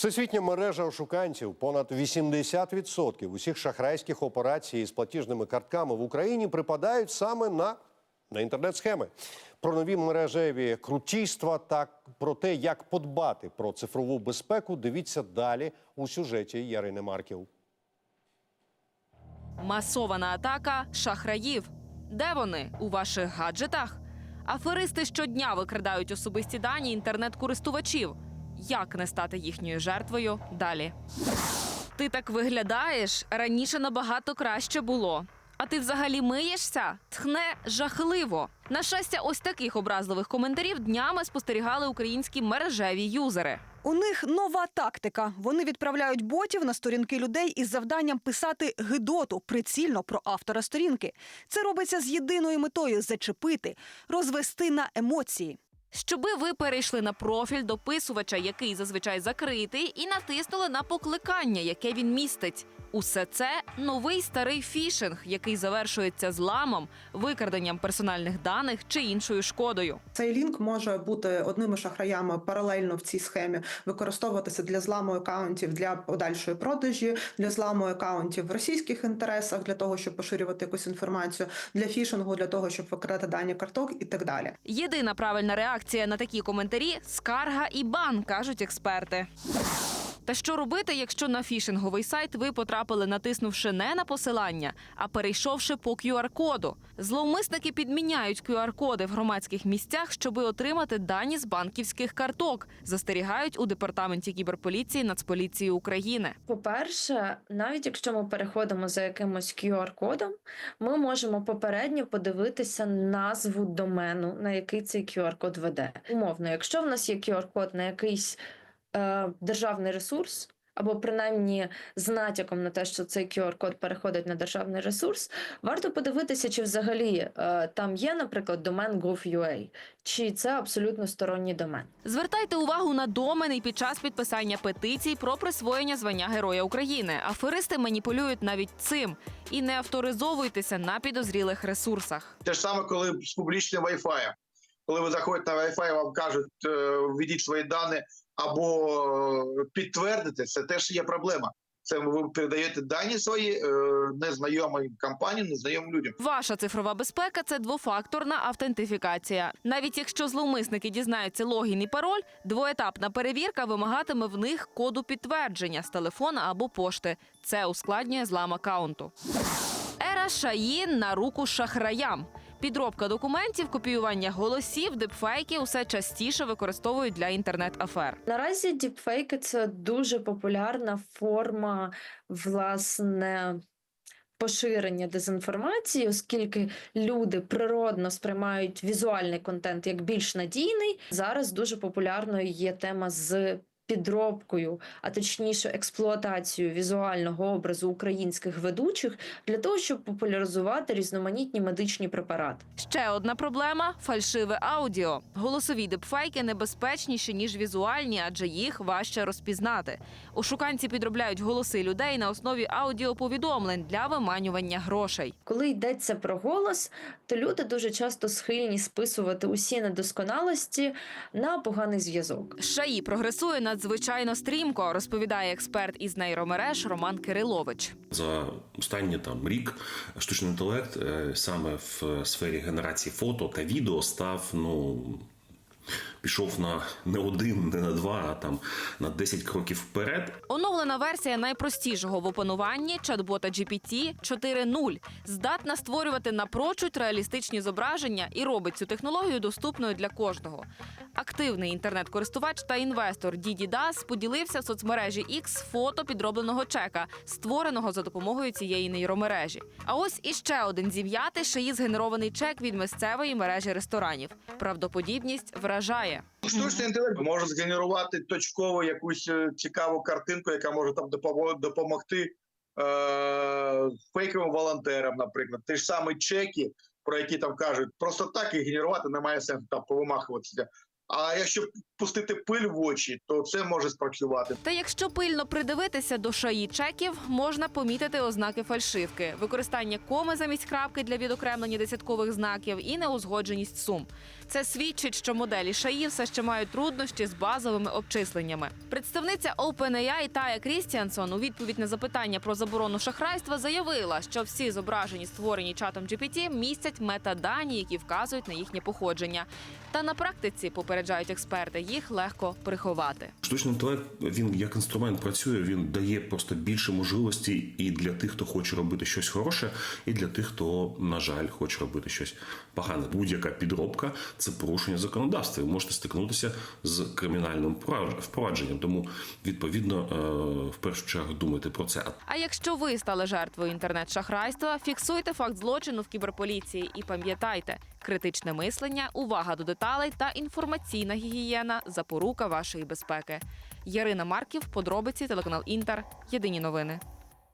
Всесвітня мережа ошуканців понад 80% усіх шахрайських операцій з платіжними картками в Україні припадають саме на, на інтернет-схеми. Про нові мережеві крутійства та про те, як подбати про цифрову безпеку, дивіться далі у сюжеті Ярини Марків. Масована атака шахраїв. Де вони? У ваших гаджетах? Аферисти щодня викрадають особисті дані інтернет-користувачів. Як не стати їхньою жертвою далі? Ти так виглядаєш раніше набагато краще було. А ти взагалі миєшся? Тхне жахливо. На щастя, ось таких образливих коментарів днями спостерігали українські мережеві юзери. У них нова тактика. Вони відправляють ботів на сторінки людей із завданням писати гидоту прицільно про автора сторінки. Це робиться з єдиною метою зачепити, розвести на емоції. Щоби ви перейшли на профіль дописувача, який зазвичай закритий, і натиснули на покликання, яке він містить. Усе це новий старий фішинг, який завершується зламом, викраденням персональних даних чи іншою шкодою. Цей лінк може бути одними шахраями паралельно в цій схемі використовуватися для зламу акаунтів для подальшої продажі, для зламу акаунтів в російських інтересах, для того, щоб поширювати якусь інформацію, для фішингу, для того, щоб викрадати дані карток і так далі. Єдина правильна реакція на такі коментарі скарга і бан, кажуть експерти. Та що робити, якщо на фішинговий сайт ви потрапили, натиснувши не на посилання, а перейшовши по QR-коду? Зловмисники підміняють QR-коди в громадських місцях, щоби отримати дані з банківських карток. Застерігають у департаменті кіберполіції Нацполіції України. По-перше, навіть якщо ми переходимо за якимось QR-кодом, ми можемо попередньо подивитися назву домену, на який цей QR-код веде. Умовно, якщо в нас є QR-код на якийсь е, державний ресурс. Або принаймні з натяком на те, що цей QR-код переходить на державний ресурс, варто подивитися, чи взагалі е, там є, наприклад, домен gov.ua, чи це абсолютно сторонній домен. Звертайте увагу на домени під час підписання петицій про присвоєння звання Героя України. Аферисти маніпулюють навіть цим і не авторизовуйтеся на підозрілих ресурсах. Те ж саме, коли з публічним Wi-Fi. Коли ви заходите на Wi-Fi, вам кажуть, е, введіть свої дані або е, підтвердите, це теж є проблема. Це ви передаєте дані свої е, незнайомим компаніям, незнайомим людям. Ваша цифрова безпека це двофакторна автентифікація. Навіть якщо зловмисники дізнаються логін і пароль, двоетапна перевірка вимагатиме в них коду підтвердження з телефона або пошти. Це ускладнює злам акаунту. Ера Шаїн на руку шахраям. Підробка документів, копіювання голосів, дипфейки усе частіше використовують для інтернет-афер. Наразі діпфейки це дуже популярна форма власне. Поширення дезінформації, оскільки люди природно сприймають візуальний контент як більш надійний. Зараз дуже популярною є тема з підробкою, а точніше експлуатацією візуального образу українських ведучих для того, щоб популяризувати різноманітні медичні препарати. Ще одна проблема фальшиве аудіо. Голосові дипфейки небезпечніші ніж візуальні, адже їх важче розпізнати. Ошуканці підробляють голоси людей на основі аудіоповідомлень для виманювання грошей. Коли йдеться про голос, то люди дуже часто схильні списувати усі недосконалості на поганий зв'язок. ШАІ прогресує надзвичайно стрімко, розповідає експерт із нейромереж Роман Кирилович. За останній там рік штучний інтелект е, саме в сфері генерації фото та відео став ну. Пішов на не один, не на два, а там на 10 кроків вперед. Оновлена версія найпростішого в опануванні чат-бота GPT 4.0 здатна створювати напрочуд реалістичні зображення і робить цю технологію доступною для кожного. Активний інтернет-користувач та інвестор Діді Дас поділився в соцмережі X фото підробленого чека, створеного за допомогою цієї нейромережі. А ось іще один зів'ятий шиї згенерований чек від місцевої мережі ресторанів. Правдоподібність вражає. Штучний інтелект може згенерувати точково якусь е, цікаву картинку, яка може там допомо- допомогти е- фейковим волонтерам, наприклад. Ті ж самі чеки, про які там кажуть, просто так їх генерувати немає сенсу там повимахуватися. А якщо пустити пиль в очі, то це може спрацювати. Та якщо пильно придивитися до шаї чеків, можна помітити ознаки фальшивки, використання коми замість крапки для відокремлення десяткових знаків і неузгодженість сум. Це свідчить, що моделі шаї все ще мають труднощі з базовими обчисленнями. Представниця OpenAI Тая Крістіансон у відповідь на запитання про заборону шахрайства заявила, що всі зображені створені чатом GPT містять метадані, які вказують на їхнє походження. Та на практиці попереджають експерти, їх легко приховати. Штучний інтелект він як інструмент працює. Він дає просто більше можливостей і для тих, хто хоче робити щось хороше, і для тих, хто на жаль хоче робити щось погане. Будь-яка підробка це порушення законодавства. Ви можете стикнутися з кримінальним впровад- впровадженням. Тому відповідно е, в першу чергу думайте про це. А якщо ви стали жертвою інтернет-шахрайства, фіксуйте факт злочину в кіберполіції і пам'ятайте, критичне мислення, увага до деталей та інформаційна гігієна запорука вашої безпеки. Ярина Марків, подробиці, телеканал Інтер. Єдині новини.